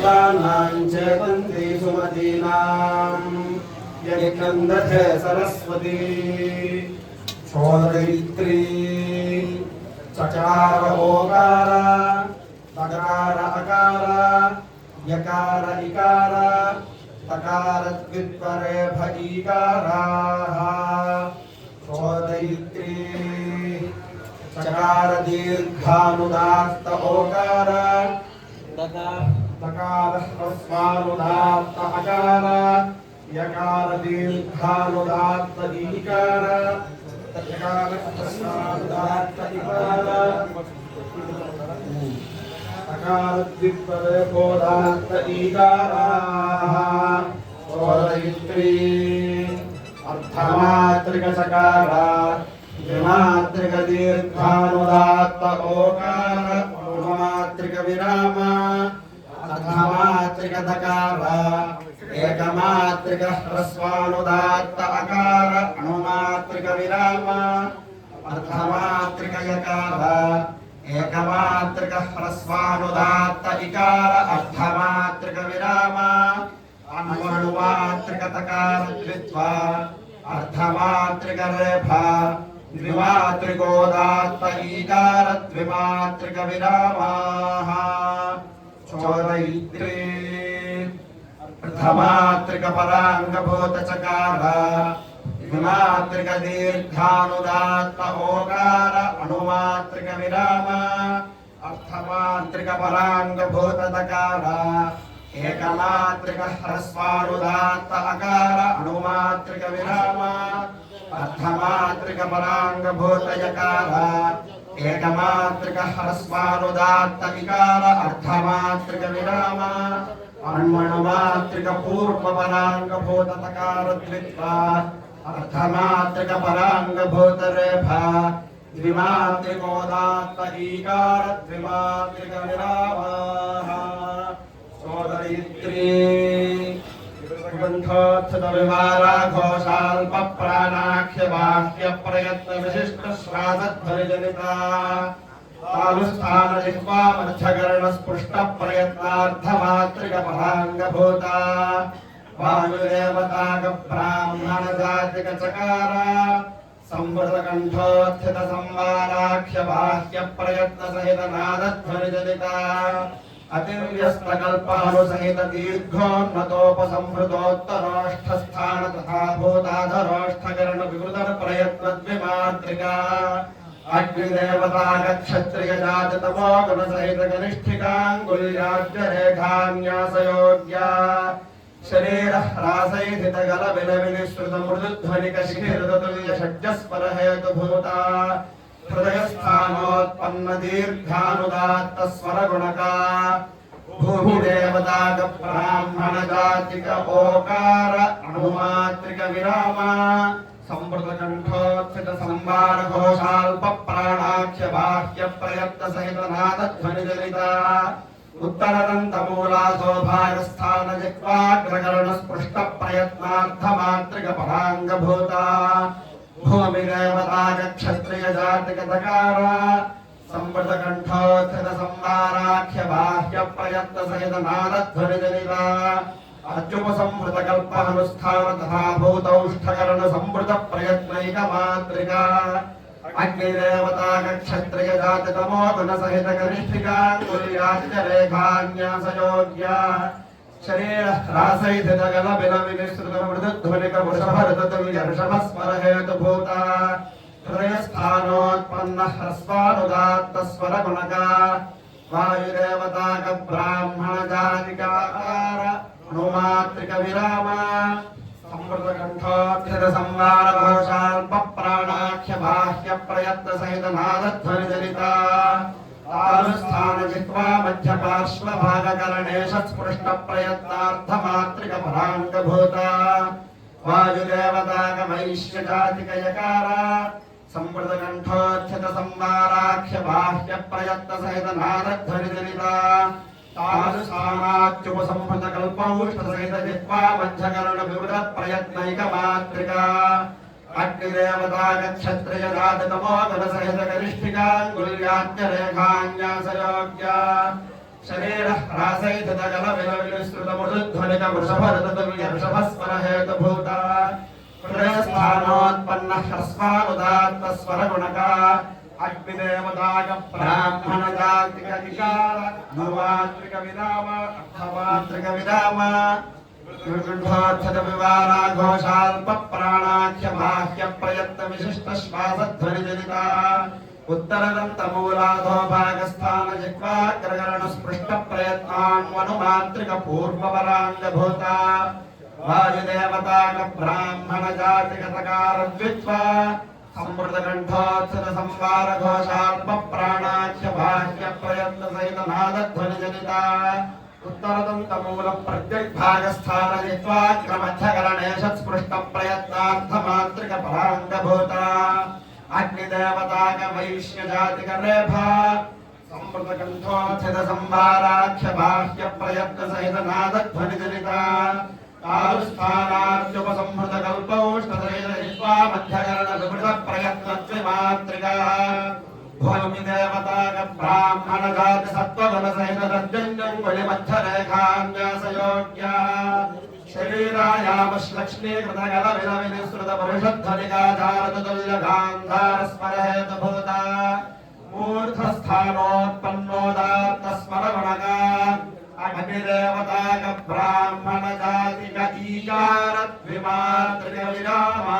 अमृतानां चेतन्ति सुमतीनां यज्ञन्दथे सरस्वती। चोदयित्री चकार ओकार तकार अकार। यकार इकार। तकार द्वित्वरे भईकाराः चोदयित्री चकार दीर्घानुदास्त ओकार। तकार ह्रस्वानुदात्त अकार यकार दीर्घानुदात्त ईकार यकार ह्रस्वानुदात्त इकार अकार द्विपदे बोधात्त ईकाराः सोदयित्री अर्थमात्रिकचकार अर्थमात्रिक दकार एकमात्रिक ह्रस्वानुदात्त अकार अणुमात्रिक विराम अर्थमात्रिक यकार एकमात्रिक ह्रस्वानुदात्त इकार अर्थमात्रिक विराम अणुमात्रिक तकार द्वित्वा अर्थमात्रिक रेफा द्विमात्रिकोदात्त ईकार द्विमात्रिक विरामाः चोदयित्री प्रथमात्रिक पराङ्गभूत चकार द्विमात्रिक दीर्घानुदात्त ओकार अणुमात्रिक विराम अर्थमात्रिक पराङ्गभूत दकार एकमात्रिक ह्रस्वानुदात्त अकार अणुमात्रिक विराम अर्थमात्रिक पराङ्गभूत यकार एकमात्रकः हरस्मानुदात्तविकार अर्धमात्रिकविराम अर्मणमात्रिकपूर्वपराङ्गभूततकारद्वित्वा अर्धमात्रिकपराङ्गभूतरेफा द्विमात्रिकोदात्तरीकारद्विमात्रिकविरामाः। सोदयित्री घोषाल्प प्राणाख्य बाह्य प्रयत्न विशिष्ट अतिर्यस्तकल्पानुसहित दीर्घोन्नतोपसंवृतोत्तरोष्ठस्थान तथा भूताधरोष्ठकरण विवृतर प्रयत्न अग्निदेवता क्षत्रिय तमो गुण सहित रेखान्यासयोग्या शरीर ह्रासैधित गल विलविनिश्रुत मृदुध्वनिक हृदयस्थानोत्पन्न दीर्घानुदात्त स्वर गुणका भूमिदेवताक ब्राह्मण जातिक ओकार अणुमात्रिक विराम संवृत कंठोत्थित संवार घोषाल्प प्राणाख्य बाह्य प्रयत्न सहित नाद ध्वनि जनिता उत्तरदंत मूला शोभागस्थान जिह्वाग्रकर्ण स्पृष्ट प्रयत्नार्थ मात्रिक परांग भूता भूमिदेवताक क्षत्रिय जातिक दकार संवृत कंठोत्थित संवाराख्य बाह्य प्रयत्न सहित नाद ध्वनि जनिता अत्युप संवृत कल्पानुष्ठान तथा भूतौष्ठकर्ण संवृत प्रयत्नैक मात्रिका अग्निदेवताक क्षत्रिय जाति तमो गुण सहित कनिष्ठिका कुर्याच्च रेखान्यासयोग्या शरीर ह्रासैधित गल बिल विनिश्रुत मृदुध्वनिक वृषभरतुल्य ऋषभस्वर हेतुभूता हृदयस्थानोत्पन्न ह्रस्वानुदात्त स्वर गुणका वायुदेवताक ब्राह्मण जातिकार अनुमात्रिक विराम संवृत कंठोत्थित संवार घोषाल्प प्राणाख्य बाह्य प्रयत्न सहित नादध्वनि जनिता ఆనుస్థానజిత్వా మధ్యపార్శ్వభాగకరణేష స్పృష్టప్రయత్నార్థమాత్రికఫలాంగభూత వాయుదేవతాగమైష్యజాతికయకార సంవృతకంఠోచ్యుత సంవారాఖ్య బాహ్య ప్రయత్న సహిత నాదధ్వనిజనిత తానుస్థానాత్యుపసంహృత సహిత జిత్వా మధ్యకరణ వివృత ప్రయత్నైక మాత్రిక अग्निदेवता गच्छत्रयदातमोदरसहितकनिष्ठिकाङ्गुल्यात्यरेखान्यासयोग्या शरीरः प्रासयितजलविलविलश्रुतमुरुध्वनिकवृषभरततुल्यवृषभस्वरहेतभूता हृदयस्थानोत्पन्नः ह्रस्वानुदात्तस्वरगुणका अग्निदेवतागब्राह्मणदात्रिकविराम अर्थवात्रिकविराम घोषाल्पप्राणाख्यबाह्यप्रयत्नविशिष्टश्वासध्वनिजनिता उत्तरदन्तमूलाधोभागस्थानजिह्वाग्रगणस्पृष्टप्रयत्नान्वनुमान्त्रिकपूर्वपराङ्गभूता वायुदेवताकब्राह्मणजातिकसकारद्वित्वा संवृतकण्ठोत्सरसंवारघोषाल्पप्राणाख्यबाह्यप्रयत्नसहितनादध्वनिजनिता परतं तमूलप्रत्यग्भागस्थानयित्वाक्रमच्छगरणेशत्स्पृष्टप्रयत्नार्थमान्त्रिकपराङ्गभूता अग्निदेवताकमैष्यजातिकरेफा संवृतकण्ठोच्छितसम्भाराख्यबाह्यप्रयत्नसहितनादध्वनिजनिता तारुस्थानाद्युपसंहृतकल्पौष्ठसहितहित्वा मध्यकरणविमृतप्रयत्नत्रिमात्रिकाः सत्त्वमनसहितदर्जञ्जङ्गुलिमध्यरेखान्यासयोग्या शरीरायामश्लक्ष्मीकृतगलविलविनिःसृतपरिषद्धनिकाचारतुल्यगान्धारस्मरहेतभूता मूर्धस्थानोत्पन्नोदात्तस्मरमणगा अग्निदेवताकब्राह्मणजातिकईकारद्विमातृकविरामा